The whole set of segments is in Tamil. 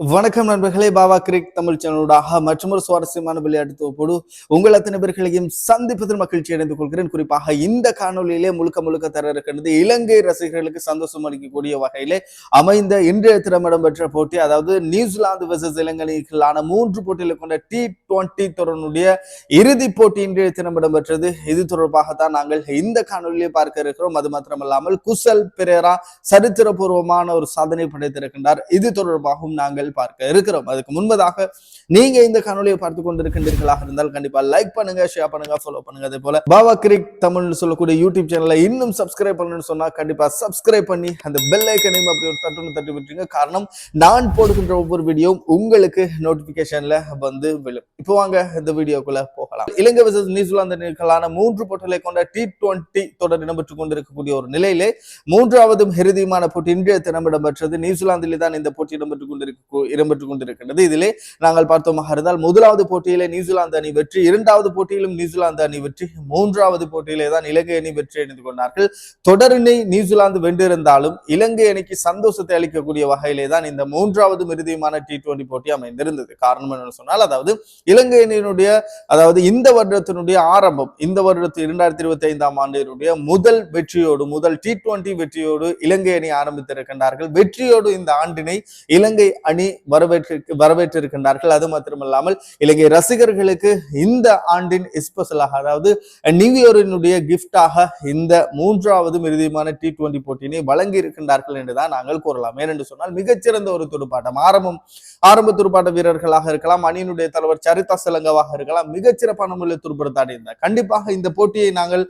வணக்கம் நண்பர்களே பாபா கிரிக் தமிழ் சேனலோடாக மற்றொரு சுவாரஸ்யமான விளையாட்டு தொகுப்போடு உங்கள் அத்தனை பேர்களையும் சந்திப்பதில் மகிழ்ச்சி அடைந்து கொள்கிறேன். குறிப்பாக இந்த காணொலியிலே முழுக்க முழுக்க தர இருக்கின்றது இலங்கை ரசிகர்களுக்கு சந்தோஷம் அளிக்கக்கூடிய வகையிலே அமைந்த இன்றைய திறமிடம் இடம்பெற்ற போட்டி அதாவது நியூசிலாந்து வெர்சஸ் இலங்கைக்கான மூன்று போட்டிகளை கொண்ட டி டுவெண்டி தொடருடைய இறுதிப் போட்டி இன்றைய தினம் இடம்பெற்றது இது தொடர்பாகத்தான் நாங்கள் இந்த காணொலியை பார்க்க இருக்கிறோம். அது மாத்திரமல்லாமல் குசல் பெரேரா சரித்திரபூர்வமான ஒரு சாதனை படைத்திருக்கின்றார். இது தொடர்பாகவும் நாங்கள் பார்க்க இருக்கிறோம். அதுக்கு முன்பதாக நீங்க இந்த காணொலியை பார்த்து கொண்டிருக்கின்றீர்களாக இருந்தால் கண்டிப்பா லைக் பண்ணுங்க ஷேர் பண்ணுங்க ஃபாலோ பண்ணுங்க. அதே போல பாபா கிரிக் தமிழ்னு சொல்லக்கூடிய யூடியூப் சேனலை இன்னும் சப்ஸ்கிரைப் பண்ணணும்னு சொன்னா கண்டிப்பா சப்ஸ்கிரைப் பண்ணி அந்த பெல் ஐக்கனையும் அப்படி ஒரு தட்டுன்னு தட்டி விட்டுருங்க. காரணம் நான் போடுகின்ற ஒவ்வொரு வீடியோவும் உங்களுக்கு நோட்டிபிகேஷன்ல வந்து விழும். இப்போ வாங்க இந்த வீடியோக்குள்ள போகலாம். இலங்கை விசஸ் நியூசிலாந்து மூன்று போட்டிகளை கொண்ட டி டுவெண்டி தொடர் இடம்பெற்றுக் கொண்டிருக்கக்கூடிய ஒரு நிலையிலே மூன்றாவதும் இறுதியுமான போட்டி இன்றைய தினம் இடம்பெற்றது. நியூசிலாந்திலே தான் இந்த போட்டி இடம்பெற்றுக் கொண்டிருக்க இடம்பெற்றுக் கொண்டிருக்கின்றது. இதிலே நாங்கள் பார்த்தோமாக இருந்தால் முதலாவது போட்டியிலே நியூசிலாந்து அணி வெற்றி இரண்டாவது போட்டியிலும் நியூசிலாந்து அணி வெற்றி மூன்றாவது போட்டியிலே தான் இலங்கை அணி வெற்றி அணிந்து கொண்டார்கள். தொடரினை நியூசிலாந்து வென்றிருந்தாலும் இலங்கை அணிக்கு சந்தோஷத்தை அளிக்கக்கூடிய வகையிலே தான் இந்த மூன்றாவது இறுதியுமான டி டுவெண்டி போட்டி அமைந்திருந்தது. காரணம் என்னன்னு சொன்னால் அதாவது இலங்கை அணியினுடைய அதாவது இந்த வருடத்தினுடைய ஆரம்பம் இந்த வருடத்து இரண்டாயிரத்தி இருபத்தி ஐந்தாம் ஆண்டினுடைய முதல் வெற்றியோடு முதல் டி டுவெண்டி வெற்றியோடு இலங்கை அணி ஆரம்பித்திருக்கின்றார்கள். வெற்றியோடு இந்த ஆண்டினை இலங்கை அணி வரவேற்று வரவேற்றிருக்கின்றார்கள். அது மாத்திரமல்லாமல் இலங்கை ரசிகர்களுக்கு இந்த ஆண்டின் ஸ்பெஷலாக அதாவது நியூயரினுடைய கிஃப்டாக இந்த மூன்றாவது மிருதியமான டி டுவெண்டி போட்டியினை வழங்கி இருக்கின்றார்கள் என்றுதான் நாங்கள் கூறலாம். ஏனென்று சொன்னால் மிகச்சிறந்த ஒரு துடுப்பாட்டம். ஆரம்பம் ஆரம்ப துடுப்பாட்ட வீரர்களாக இருக்கலாம் அணியினுடைய தலைவர் சரிதா சிலங்கவாக இருக்கலாம் மிகச்சிறப்பான முறையில் துடுப்படுத்தாடி இருந்தார். கண்டிப்பாக இந்த போட்டியை நாங்கள்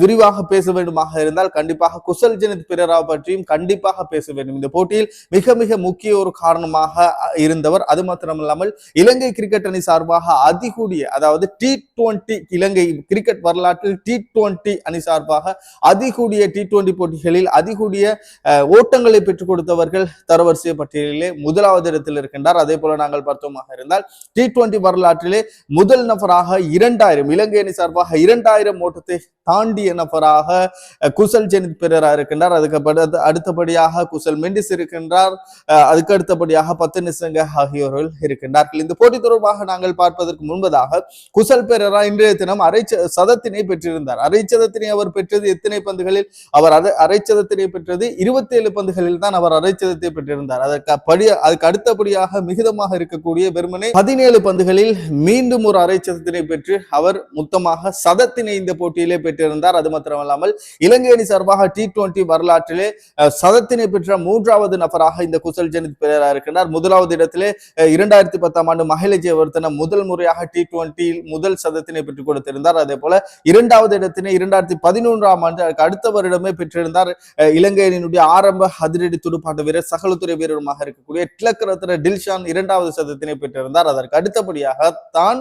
விரிவாக பேச வேண்டுமாக இருந்தால் கண்டிப்பாக குசல் ஜெனித் பிரரா பற்றியும் கண்டிப்பாக பேச வேண்டும். இந்த போட்டியில் மிக மிக முக்கிய ஒரு காரணம் காரணமாக இருந்தவர். அது மாத்திரமல்லாமல் இலங்கை கிரிக்கெட் அணி சார்பாக அதிகூடிய அதாவது டி டுவெண்டி இலங்கை கிரிக்கெட் வரலாற்றில் டி டுவெண்டி அணி சார்பாக அதிகூடிய டி டுவெண்டி போட்டிகளில் அதிகூடிய ஓட்டங்களை பெற்றுக் கொடுத்தவர்கள் தரவரிசை பட்டியலிலே முதலாவது இடத்தில் இருக்கின்றார். அதே போல நாங்கள் பார்த்தோமாக இருந்தால் டி டுவெண்டி வரலாற்றிலே முதல் நபராக இரண்டாயிரம் இலங்கை அணி சார்பாக இரண்டாயிரம் ஓட்டத்தை தாண்டிய நபராக குசல் ஜெனித் பெரரா இருக்கின்றார். அதுக்கு அடுத்தபடியாக குசல் மெண்டிஸ் இருக்கின்றார். அதுக்கு அடுத்தபடி ஜோடியாக பத்து நிசங்க ஆகியோர்கள் இருக்கின்றார்கள். இந்த போட்டி தொடர்பாக நாங்கள் பார்ப்பதற்கு முன்பதாக குசல் பெரரா இன்றைய தினம் அரை சதத்தினை பெற்றிருந்தார். அரை சதத்தினை அவர் பெற்றது எத்தனை பந்துகளில்? அவர் அரை அரை சதத்தினை பெற்றது இருபத்தி ஏழு பந்துகளில் தான் அவர் அரை சதத்தை பெற்றிருந்தார். அதற்கு படி அதுக்கு அடுத்தபடியாக மிகுதமாக இருக்கக்கூடிய வெறுமனே பதினேழு பந்துகளில் மீண்டும் ஒரு அரை சதத்தினை பெற்று அவர் மொத்தமாக சதத்தினை இந்த போட்டியிலே பெற்றிருந்தார். அது மாத்திரமல்லாமல் இலங்கை அணி சார்பாக டி டுவெண்டி வரலாற்றிலே சதத்தினை பெற்ற மூன்றாவது நபராக இந்த குசல் ஜனித் பெரேரா இருக்கிறார் முதலாவது இடத்திலே இரண்டாயிரத்தி பத்தாம் ஆண்டு மகிழ ஜெயவர்த்தன முதல் முறையாக டி டுவெண்டியில் முதல் சதத்தினை பெற்றுக் கொடுத்திருந்தார். அதே போல இரண்டாவது இடத்தினை இரண்டாயிரத்தி பதினொன்றாம் ஆண்டு அதுக்கு அடுத்த வருடமே பெற்றிருந்தார். இலங்கையினுடைய ஆரம்ப அதிரடி துடுப்பாட்ட வீரர் சகலத்துறை வீரருமாக இருக்கக்கூடிய டிலக் டில்ஷான் இரண்டாவது சதத்தினை பெற்றிருந்தார். அதற்கு அடுத்தபடியாக தான்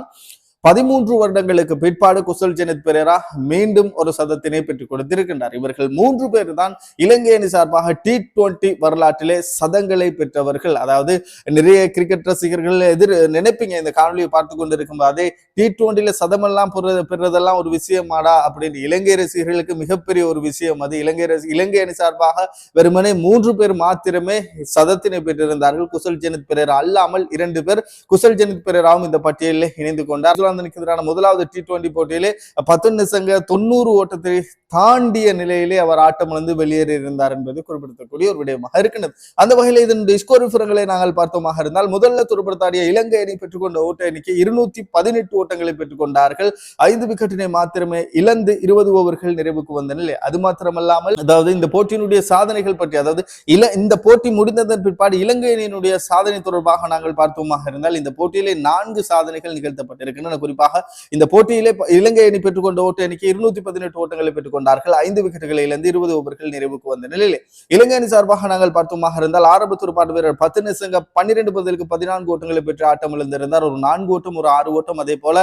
பதிமூன்று வருடங்களுக்கு பிற்பாடு குசல் ஜெனித் பெரேரா மீண்டும் ஒரு சதத்தினை பெற்றுக் கொடுத்திருக்கின்றார். இவர்கள் மூன்று பேர் தான் இலங்கை அணி சார்பாக டி டுவெண்டி வரலாற்றிலே சதங்களை பெற்றவர்கள். அதாவது நிறைய கிரிக்கெட் ரசிகர்கள் எதிர் நினைப்பீங்க இந்த காணொலியை பார்த்து கொண்டிருக்கும் போதே டி டுவெண்டில சதமெல்லாம் பெறுறது பெறுறதெல்லாம் ஒரு விஷயமாடா அப்படின்னு இலங்கை ரசிகர்களுக்கு மிகப்பெரிய ஒரு விஷயம். அது இலங்கை ரசி இலங்கை அணி சார்பாக வெறுமனே மூன்று பேர் மாத்திரமே சதத்தினை பெற்றிருந்தார்கள். குசல் ஜெனித் பெரேரா அல்லாமல் இரண்டு பேர் குசல் ஜெனித் பெரேராவும் இந்த பட்டியலில் இணைந்து கொண்டார் நியூசிலாந்துக்கு எதிரான முதலாவது டி டுவெண்டி போட்டியிலே பத்து நிசங்க தொண்ணூறு ஓட்டத்தை தாண்டிய நிலையிலே அவர் ஆட்டமிழந்து வெளியேறி இருந்தார் என்பது குறிப்பிடத்தக்கூடிய ஒரு விடயமாக இருக்கின்றது. அந்த வகையில் இதனுடைய ஸ்கோர் விவரங்களை நாங்கள் பார்த்தோமாக இருந்தால் முதல்ல துருப்படுத்தாடிய இலங்கை அணி பெற்றுக்கொண்ட ஓட்ட எண்ணிக்கை இருநூத்தி பதினெட்டு ஓட்டங்களை பெற்றுக்கொண்டார்கள். ஐந்து விக்கெட்டினை மாத்திரமே இழந்து இருபது ஓவர்கள் நிறைவுக்கு வந்த நிலை. அது மாத்திரமல்லாமல் அதாவது இந்த போட்டியினுடைய சாதனைகள் பற்றி அதாவது இல இந்த போட்டி முடிந்ததன் பிற்பாடு இலங்கை அணியினுடைய சாதனை தொடர்பாக நாங்கள் பார்த்தோமாக இருந்தால் இந்த போட்டியிலே நான்கு சாதனைகள் நிகழ்த்தப்பட்டிருக்கின்றன. குறிப்பாக இந்த போட்டியிலே இலங்கை அணி பெற்றுக்கொண்ட ஓட்டு எண்ணிக்கை இருநூத்தி பதினெட்டு ஓட்டங்களை பெற்றுக்கொண்டார்கள். ஐந்து விக்கெட்டுகளை இருந்து இருபது ஓவர்கள் நிறைவுக்கு வந்த நிலையில் இலங்கை அணி சார்பாக நாங்கள் பார்த்தோமாக இருந்தால் ஆரம்ப துடுப்பாட்ட வீரர் பத்து நிசங்க பன்னிரண்டு பதிலுக்கு பதினான்கு ஓட்டங்களை பெற்று ஆட்டம் இழந்திருந்தார். ஒரு நான்கு ஓட்டம் ஒரு ஆறு ஓட்டம் அதே போல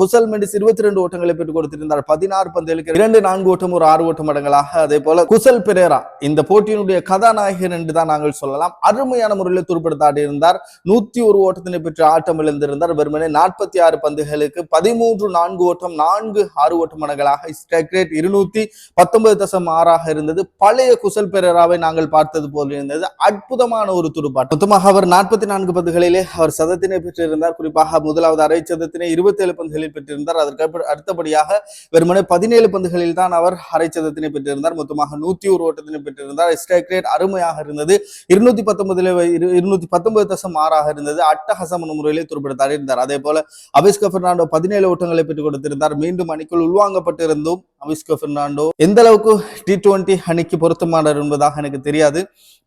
குசல் மெண்டிஸ் இருபத்தி ரெண்டு ஓட்டங்களை பெற்றுக் கொடுத்திருந்தார். பதினாறு பந்துகளுக்கு இரண்டு நான்கு ஓட்டம் ஒரு ஆறு ஓட்டம் அடங்கலாக அதே போல குசல் பெரேரா இந்த போட்டியினுடைய கதாநாயகன் என்று தான் நாங்கள் சொல்லலாம். அருமையான முறையில் துடுப்படுத்தாடி இருந்தார். நூத்தி ஒரு ஓட்டத்தினை பெற்று ஆட்டம் இழந்திருந்தார். வெறுமனே நாற்பத்தி ஆறு பந்துகளில் பந்துகளுக்கு பதிமூன்று நான்கு ஓட்டம் நான்கு ஆறு ஓட்ட மடங்களாக ஸ்ட்ரைக் ரேட் இருநூத்தி பத்தொன்பது தசம் ஆறாக இருந்தது. பழைய குசல் பெரராவை நாங்கள் பார்த்தது போல் இருந்தது. அற்புதமான ஒரு துடுப்பாட்டம். மொத்தமாக அவர் நாற்பத்தி நான்கு பந்துகளிலே அவர் சதத்தினை பெற்றிருந்தார். குறிப்பாக முதலாவது அரை சதத்தினை இருபத்தி ஏழு பந்துகளில் பெற்றிருந்தார். அதற்கு அடுத்தபடியாக வெறுமனே பதினேழு பந்துகளில் தான் அவர் அரை சதத்தினை பெற்றிருந்தார். மொத்தமாக நூத்தி ஒரு ஓட்டத்தினை பெற்றிருந்தார். ஸ்ட்ரைக் ரேட் அருமையாக இருந்தது. இருநூத்தி பத்தொன்பதுல இருநூத்தி பத்தொன்பது தசம் ஆறாக இருந்தது. அட்டஹசமான முறையிலே துருப்பிடத்தாடி இருந்தார் அதே போல அபிஸ் அபிஸ்கோ பெர்னாண்டோ பதினேழு ஓட்டங்களை பெற்றுக் கொடுத்திருந்தார். மீண்டும் அணிக்குள் உள்வாங்கப்பட்டிருந்தும் அவிஸ்கோ பெர்னாண்டோ எந்த அளவுக்கு டி டுவெண்டி அணிக்கு பொருத்தமானார் என்பதாக எனக்கு தெரியாது.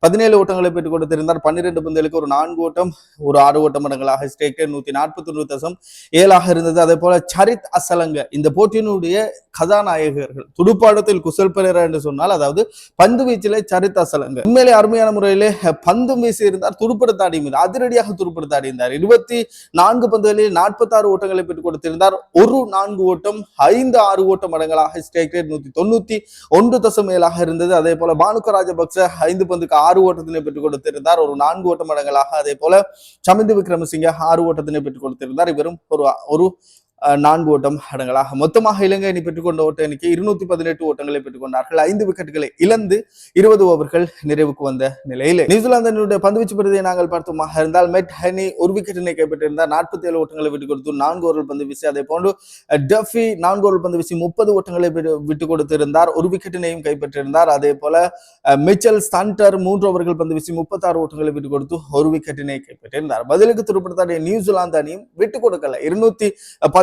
பதினேழு ஓட்டங்களை பெற்றுக் கொடுத்திருந்தார். பன்னிரெண்டு பந்துகளுக்கு ஒரு நான்கு ஓட்டம் ஒரு ஆறு ஓட்டம் மடங்களாக ஸ்டேக் நூத்தி நாற்பத்தி ஒன்று தசம் ஏழாக இருந்தது. அதே போல சரித் அசலங்க இந்த போட்டியினுடைய கதாநாயகர்கள் துடுப்பாடத்தில் குசல் பெரேரா என்று சொன்னால் அதாவது பந்து வீச்சிலே சரித் அசலங்க. உண்மையிலே அருமையான முறையிலே பந்தும் வீசி இருந்தார் துடுப்படுத்த மீது அதிரடியாக துடுப்படுத்த இருந்தார் இருபத்தி நான்கு பந்துகளில் நாற்பத்தாறு ஓட்டங்களை பெற்றுக் கொடுத்திருந்தார். ஒரு நான்கு ஓட்டம் ஐந்து ஆறு ஓட்டம் மடங்களாக ஸ்டேக் ரேட் நூத்தி தொண்ணூத்தி ஒன்று தசம் ஏழாக இருந்தது. அதே போல பானுக ராஜபக்ச ஐந்து பந்துக்கு ஆறு ஓட்டத்தினை பெற்றுக் கொடுத்திருந்தார். ஒரு நான்கு ஓட்ட மடங்களாக அதே போல சமிந்து விக்ரமசிங்க ஆறு ஓட்டத்தினை பெற்றுக் கொடுத்திருந்தார். இவரும் ஒரு ஒரு நான்கு ஓட்டம் அடங்கலாக மொத்தமாக இலங்கை அணி பெற்றுக்கொண்ட ஓட்ட எண்ணிக்கை இருநூத்தி பதினெட்டு ஓட்டங்களை பெற்றுக்கொண்டார்கள். ஐந்து விக்கெட்டுகளை இழந்து இருபது ஓவர்கள் நிறைவுக்கு வந்த நிலையில். நியூசிலாந்து அணியுடைய பந்துவீச்சு பிரதியை நாங்கள் பார்த்தோமாக இருந்தால் மெட் ஹனி ஒரு விக்கெட்டினை கைப்பற்றியிருந்தார் நாற்பத்தி ஏழு ஓட்டங்களை விட்டுக் கொடுத்து நான்கு ஓவர்கள் பந்து வீசி அதே போன்று டஃபி நான்கு ஓவர்கள் பந்து வீசி முப்பது ஓட்டங்களை விட்டு- விட்டுக் கொடுத்திருந்தார். ஒரு விக்கெட்டினையும் கைப்பற்றியிருந்தார் அதே போல மிச்சல் ஸ்டண்டர் மூன்று ஓவர்கள் பந்து வீசி முப்பத்தாறு ஓட்டங்களை விட்டுக் கொடுத்து ஒரு விக்கெட்டினை கைப்பற்றியிருந்தார் பதிலுக்கு துடுப்படுத்தாடிய நியூசிலாந்து அணியும் விட்டுக் கொடுக்கல. இருநூத்தி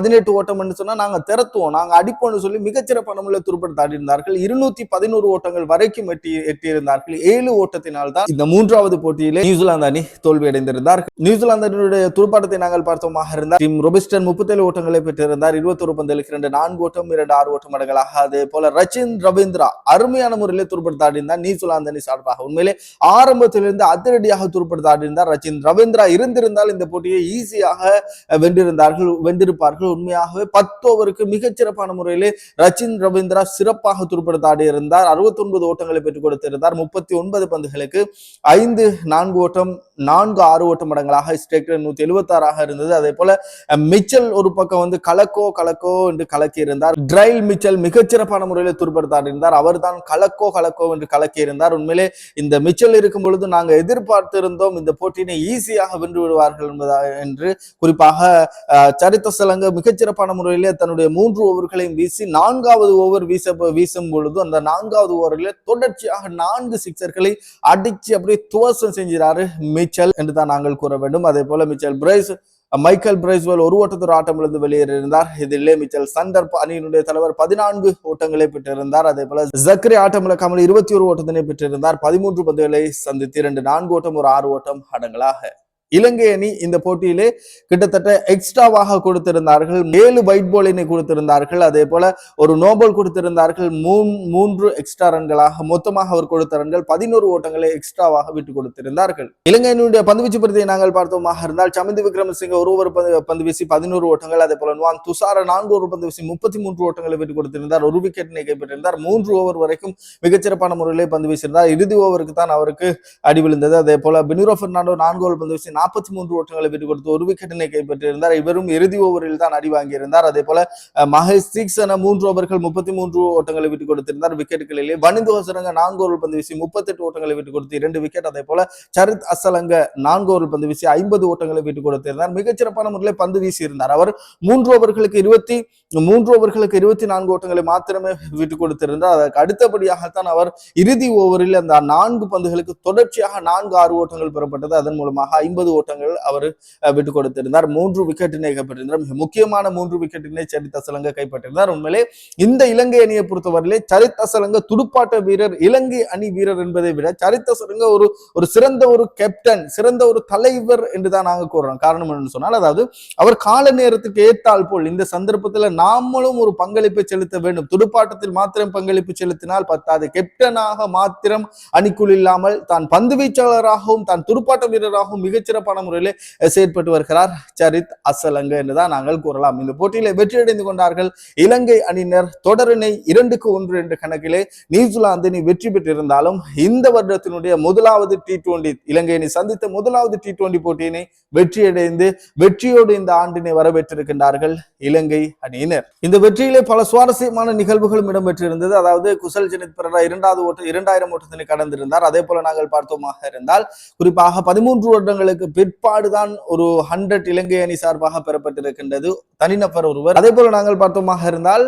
பதினெட்டு ஓட்டம் சொன்னா நாங்க திறத்துவோம். நாங்க அடிப்போம்னு சொல்லி மிகச்சிறப்பான முறையில் துடுப்படுத்தாடி இருந்தார்கள் இருநூத்தி பதினோரு ஓட்டங்கள் வரைக்கும் எட்டி எட்டியிருந்தார்கள். ஏழு ஓட்டத்தினால் தான் இந்த மூன்றாவது போட்டியிலே நியூசிலாந்து அணி தோல்வி அடைந்திருந்தார் நியூசிலாந்து அணியுடைய துடுப்பாட்டத்தை நாங்கள் பார்த்தோமாக இருந்தால் டீம் ரொபிஸ்டன் முப்பத்தேழு ஓட்டங்களை பெற்றிருந்தார். இருபத்தொரு பந்தலுக்கு இரண்டு நான்கு ஓட்டம் இரண்டு ஆறு ஓட்டம் மடங்களாக அதே போல ரச்சின் ரவீந்திரா அருமையான முறையில் துடுப்படுத்தாடி இருந்தார் நியூசிலாந்து அணி சார்பாக உண்மையிலே ஆரம்பத்திலிருந்து அதிரடியாக துடுப்படுத்தாடி இருந்தார் ரச்சின் ரவீந்திரா. இருந்திருந்தால் இந்த போட்டியை ஈஸியாக வென்றிருந்தார்கள் வென்றிருப்பார்கள். உண்மையாகவே பத்து ஓவருக்கு மிகச்சிறப்பான முறையிலே ரச்சின் ரவீந்திரா சிறப்பாக துடுப்படுத்தாடி இருந்தார் அறுபத்தி ஒன்பது ஓட்டங்களை பெற்றுக் கொடுத்திருந்தார். முப்பத்தி ஒன்பது பந்துகளுக்கு ஐந்து நான்கு ஓட்டம் நான்கு ஆறு ஓட்டம் மடங்களாக ஸ்ட்ரைக் நூத்தி எழுபத்தி ஆறாக இருந்தது. அதே போல மிச்சல் ஒரு பக்கம் வந்து கலக்கோ கலக்கோ என்று கலக்கி இருந்தார் ட்ரைல் மிச்சல் மிகச்சிறப்பான முறையில் துடுப்படுத்தாடி இருந்தார் அவர்தான் கலக்கோ கலக்கோ என்று கலக்கி இருந்தார் உண்மையிலே இந்த மிச்சல் இருக்கும் பொழுது நாங்கள் எதிர்பார்த்திருந்தோம் இந்த போட்டியினை ஈஸியாக வென்று விடுவார்கள் என்பதா என்று குறிப்பாக அஹ், சரித்த சலங்க மிகச்சிறப்பான முறையிலே தன்னுடைய மூன்று ஓவர்களையும் வீசி நான்காவது ஓவர் வீச வீசும் பொழுது அந்த நான்காவது ஓவரிலே தொடர்ச்சியாக நான்கு சிக்சர்களை அடிச்சு அப்படியே துவசம் செஞ்சிறாரு மிச்சல் என்று தான் நாங்கள் கூற வேண்டும். அதே போல மிச்சல் பிரைஸ் மைக்கேல் பிரைஸ்வெல் ஒரு ஓட்டத்தொரு ஆட்டமிலிருந்து வெளியேறியிருந்தார். இதிலே மிச்சல் சண்டர் அணியினுடைய தலைவர் பதினான்கு ஓட்டங்களை பெற்றிருந்தார். அதே போல ஜக்ரி ஆட்டமிழக்காமல் இருபத்தி ஒரு ஓட்டத்தினை பெற்றிருந்தார். பதிமூன்று பந்துகளை சந்தித்து இரண்டு நான்கு ஓட்டம் ஒரு ஆறு ஓட்டம் அடங்கலாக. இலங்கை அணி இந்த போட்டியிலே கிட்டத்தட்ட எக்ஸ்ட்ராவாக கொடுத்திருந்தார்கள். ஏழு வைட் பாலினை கொடுத்திருந்தார்கள். அதே போல ஒரு நோபல் கொடுத்திருந்தார்கள். மூன் மூன்று எக்ஸ்ட்ரா ரன்களாக மொத்தமாக அவர் கொடுத்த ரன்கள் பதினோரு ஓட்டங்களை எக்ஸ்ட்ராவாக விட்டு கொடுத்திருந்தார்கள். இலங்கை அணியுடைய பந்துவீச்சு பிரதியை நாங்கள் பார்த்தோமாக இருந்தால் சமிந்து விக்ரமசிங்க ஒரு ஒரு பந்து பந்து வீசி பதினோரு ஓட்டங்கள் அதே போல நுவாங் துஷார நான்கு ஒரு பந்து வீசி முப்பத்தி மூன்று ஓட்டங்களை விட்டு கொடுத்திருந்தார். ஒரு விக்கெட்டினை கைப்பற்றிருந்தார். மூன்று ஓவர் வரைக்கும் மிகச்சிறப்பான முறையிலே பந்து வீசியிருந்தார். இறுதி ஓவருக்கு தான் அவருக்கு அடி விழுந்தது. அதே போல பெனிரோ பெர்னாண்டோ நான்கு ஓவர் பந்து வீசி நாற்பத்தி மூன்று ஓட்டங்களை விட்டு கொடுத்து ஒரு விக்கெட்டினை கைப்பற்றியிருந்தார். இவரும் இறுதி ஓவரில் தான் அடி வாங்கியிருந்தார். அதே போல மகேஷ் சிக்ஸ் என மூன்று ஓவர்கள் முப்பத்தி மூன்று ஓட்டங்களை விட்டு கொடுத்திருந்தார். விக்கெட்டுகளிலே வனிந்து ஹோசரங்க நான்கு ஓவர் பந்து வீசி முப்பத்தெட்டு ஓட்டங்களை விட்டு கொடுத்து இரண்டு விக்கெட் அதே போல சரித் அசலங்க நான்கு ஓவர் பந்து வீசி ஐம்பது ஓட்டங்களை விட்டுக் கொடுத்திருந்தார். மிகச்சிறப்பான முறையில் பந்து வீசி இருந்தார் அவர் மூன்று ஓவர்களுக்கு இருபத்தி மூன்று ஓவர்களுக்கு இருபத்தி நான்கு ஓட்டங்களை மாத்திரமே விட்டுக் கொடுத்திருந்தார். அதற்கு அடுத்தபடியாகத்தான் அவர் இறுதி ஓவரில் அந்த நான்கு பந்துகளுக்கு தொடர்ச்சியாக நான்கு ஆறு ஓட்டங்கள் பெறப்பட்டது. அதன் மூலமாக ஐம்பது ஓட்டங்கள் அவர் விட்டு கொடுத்திருந்தார். மூன்று விக்கெட்டினை கைப்பற்றிருந்தார் மிக முக்கியமான மூன்று விக்கெட்டினை சரித் அசலங்க கைப்பற்றிருந்தார் உண்மையிலே இந்த இலங்கை அணியை பொறுத்தவரையிலே சரித் அசலங்க துடுப்பாட்ட வீரர் இலங்கை அணி வீரர் என்பதை விட சரித் அசலங்க ஒரு ஒரு சிறந்த ஒரு கேப்டன் சிறந்த ஒரு தலைவர் என்றுதான் நாங்கள் கூறுறோம் காரணம் என்னன்னு சொன்னால் அதாவது அவர் கால நேரத்துக்கு ஏற்றால் போல் இந்த சந்தர்ப்பத்தில் நாமளும் ஒரு பங்களிப்பை செலுத்த வேண்டும். துடுப்பாட்டத்தில் மாத்திரம் பங்களிப்பு செலுத்தினால் பத்தாது. கேப்டனாக மாத்திரம் அணிக்குள் இல்லாமல் தான் பந்து வீச்சாளராகவும் தான் துடுப்பாட்ட வீரராகவும் மிகச்சிறந்த சிறப்பான முறையில் செயற்பட்டு வருகிறார். சரித் அசலங்க என்றுதான் நாங்கள் கூறலாம். இந்த போட்டியில வெற்றியடைந்து கொண்டார்கள் இலங்கை அணியினர் தொடரினை இரண்டுக்கு ஒன்று என்ற கணக்கிலே நியூசிலாந்து அணி வெற்றி பெற்றிருந்தாலும் இந்த வருடத்தினுடைய முதலாவது டி டுவெண்டி இலங்கை அணி சந்தித்த முதலாவது டி டுவெண்டி போட்டியினை வெற்றியடைந்து வெற்றியோடு இந்த ஆண்டினை வரவேற்றிருக்கின்றார்கள் இலங்கை அணியினர். இந்த வெற்றியிலே பல சுவாரஸ்யமான நிகழ்வுகளும் இடம்பெற்றிருந்தது. அதாவது குசல் ஜெனித் பெரரா இரண்டாவது ஓட்ட இரண்டாயிரம் ஓட்டத்தினை கடந்திருந்தார். அதே போல நாங்கள் பார்த்தோமாக இருந்தால் குறிப்பாக பதிமூன்று வருடங்களுக்கு பிற்பாடுதான் ஒரு ஹண்ட்ரட் இலங்கை அணி சார்பாக பெறப்பட்டிருக்கின்றது தனிநபர் ஒருவர். அதே போல நாங்கள் பார்த்தோமாக இருந்தால்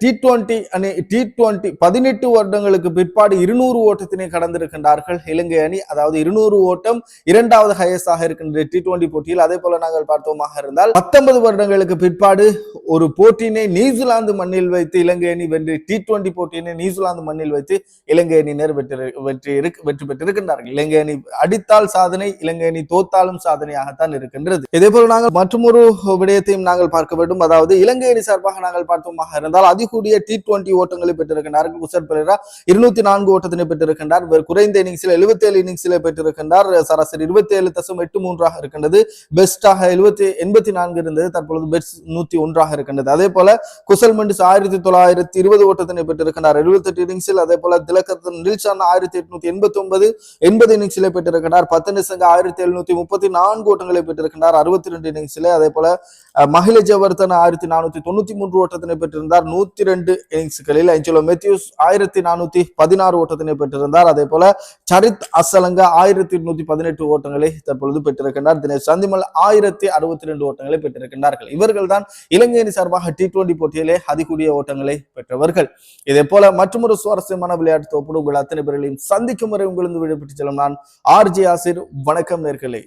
டி டுவெண்டி அணி டி டுவெண்டி பதினெட்டு வருடங்களுக்கு பிற்பாடு இருநூறு ஓட்டத்தினை கடந்திருக்கின்றார்கள் இலங்கை அணி. அதாவது இருநூறு ஓட்டம் இரண்டாவது ஹையஸ்டாக இருக்கின்ற டி டுவெண்டி போட்டியில். அதே போல நாங்கள் பார்த்தோமாக இருந்தால் பத்தொன்பது வருடங்களுக்கு பிற்பாடு ஒரு போட்டியினை நியூசிலாந்து மண்ணில் வைத்து இலங்கை அணி வென்று டி டுவெண்டி போட்டியினை நியூசிலாந்து மண்ணில் வைத்து இலங்கை அணியினர் வெற்றி வெற்றி வெற்றி பெற்றிருக்கின்றார்கள். இலங்கை அணி அடித்தால் சாதனை இலங்கை அணி தோத்தாலும் சாதனையாகத்தான் இருக்கின்றது. இதே போல நாங்கள் மற்றொரு விடயத்தையும் நாங்கள் பார்க்க வேண்டும். அதாவது இலங்கை அணி சார்பாக நாங்கள் பார்த்தோமாக இருந்தால் அதிகூடிய டி டுவெண்டி ஓட்டங்களை பெற்றிருக்கின்றார்கள் குசர் பெரேரா இருநூத்தி நான்கு ஓட்டத்தினை பெற்றிருக்கின்றார். இவர் குறைந்த இன்னிங்ஸில் எழுபத்தி ஏழு இன்னிங்ஸில் பெற்றிருக்கின்றார். சராசரி இருபத்தி ஏழு தசம் எட்டு மூன்றாக இருக்கின்றது. பெஸ்டாக எழுபத்தி எண்பத்தி நான்கு இருந்தது. தற்பொழுது பெஸ்ட் நூத்தி ஒன்றாக இருக்கின்றது. அதே போல குசல் மண்டிஸ் ஆயிரத்தி தொள்ளாயிரத்தி இருபது ஓட்டத்தினை பெற்றிருக்கிறார் எழுபத்தி எட்டு இன்னிங்ஸில் அதே போல திலக்கத்தன் நில்சான் ஆயிரத்தி எட்நூத்தி எண்பத்தி ஒன்பது எண்பது இன்னிங்ஸில் பெற்றிருக்கிறார் பத்து நிசங்க ஆயிரத்தி எழுநூத்தி முப்பத்தி நான்கு ஓட்டங்களை பெற்றிருக்கின்றார். அறுபத்தி ரெண்டு இன்னிங்ஸில் அதே போல மகிழ ஜவர்தன் ஆயிரத்தி நானூத்தி தொண்ணூத்தி மூன்று ஓட்டத்தினை பெற்றிருந்தார். நூத்தி ரெண்டு இன்னிங்ஸ்களில் அஞ்சலோ மெத்யூஸ் ஆயிரத்தி நானூத்தி பதினாறு ஓட்டத்தினை பெற்றிருந்தார். அதே போல சரித் அசலங்க ஆயிரத்தி நூத்தி பதினெட்டு ஓட்டங்களை தற்பொழுது பெற்றிருக்கின்றார். தினேஷ் சந்திமல் ஆயிரத்தி அறுபத்தி ரெண்டு ஓட்டங்களை பெற்றிருக்கின்றார்கள். இவர்கள் தான் இலங்கை அணி சார்பாக டி டுவெண்டி போட்டியிலே அதிகூடிய ஓட்டங்களை பெற்றவர்கள். இதே போல மற்றொரு சுவாரஸ்யமான விளையாட்டு தொகுப்பு உங்கள் அத்தனை பேர்களையும் சந்திக்கும் வரை உங்களிருந்து விடைபெற்று செல்லும் நான் ஆர்ஜி ஆசிர். வணக்கம் நேர்களே.